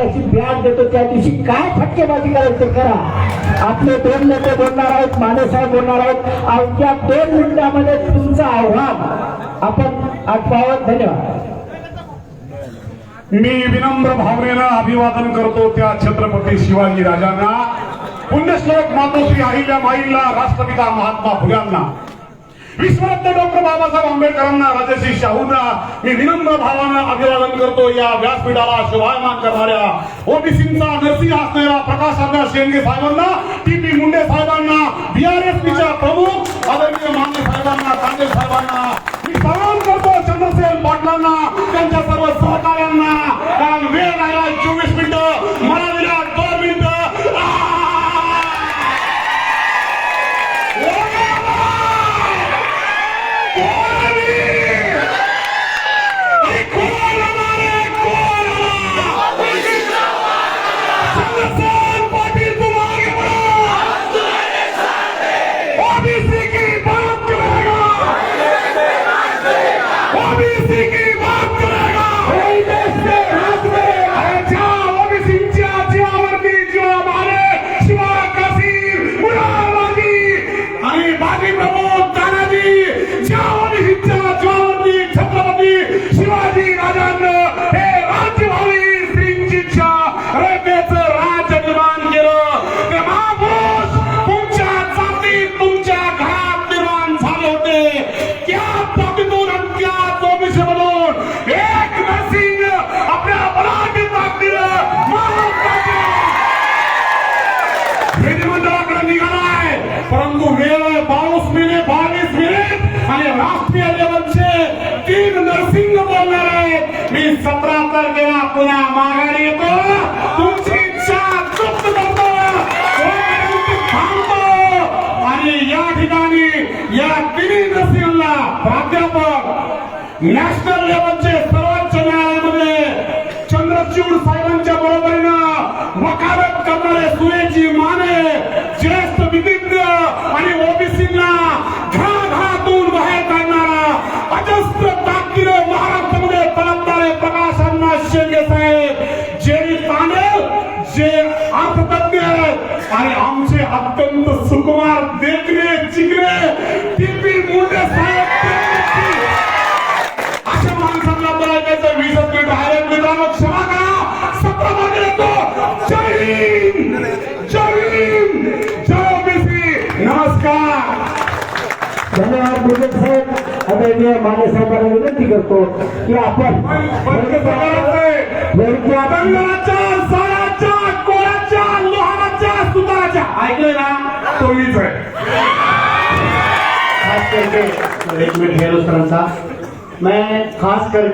त्याची ब्याज देतो त्या दिवशी काय फटकेबाजी करायची करा. आपले दोन नेते बोलणार आहेत मानेसाहेब बोलणार आहेत. अवघ्या दोन मिनिटामध्ये तुमचं आव्हान. आपण आठवावं धन्यवाद. मी विनम्र भावनेनं अभिवादन करतो त्या छत्रपती शिवाजी राजांना. पुण्यश्लोक मातोश्री अहिल्या माईला राष्ट्रपिता महात्मा फुल्यांना. विश्वरत्न डॉक्टर बाबासाहेब आंबेडकरांना राजश्री शाहूंना मी विनम्र भावानं अभिवादन करतो. या व्यासपीठाला शुभायमान करणाऱ्या ओबीसींचा नरसिंह असणाऱ्या प्रकाश अण्णा शेंडगे साहेबांना टी पी मुंडे साहेबांना बीआरएसपीच्या प्रमुख आदरणीय मान्य साहेबांना कांदे साहेबांना मी सलाम करतो. विधिमंडळाकडे परंतु वेळ पाऊस मिनिट बावीस मिनिट आणि राष्ट्रीय लेवलचे तीन नर्सिंग बोलणार आहेत. मी सतरा तारखेला पुन्हा माघारी येतो. तुमची इच्छा तृप्त करतो. थांबतो आणि या ठिकाणी या तिन्ही नर्सिंगला प्राध्यापक नॅशनल लेवलचे सर्व जेरी जे अर्थतज्ञ आहेत. आणि आमचे अत्यंत सुकुमार देखणे चिकणे टिपी मुंडे साहेब अशा माणसांना बोलायचं वीस मिनिट आहे. मित्रांनो क्षमा करा. सतरा मध्ये येतो. जय हिंद. जय हिंद. जय ओबीसी. नमस्कार. धन्यवाद मुरलीधर साहेब. आदरणीय माने साहेबांना विनंती करतो की आपण बंद सगळ्यांचे थोडक्यात दंगलाच्या कोळाच्या लोहाराच्या सुताराच्या ऐकलंय ना? तो मीच आहे. खास करके एक मिनट हेलो सरांचा मैं खास कर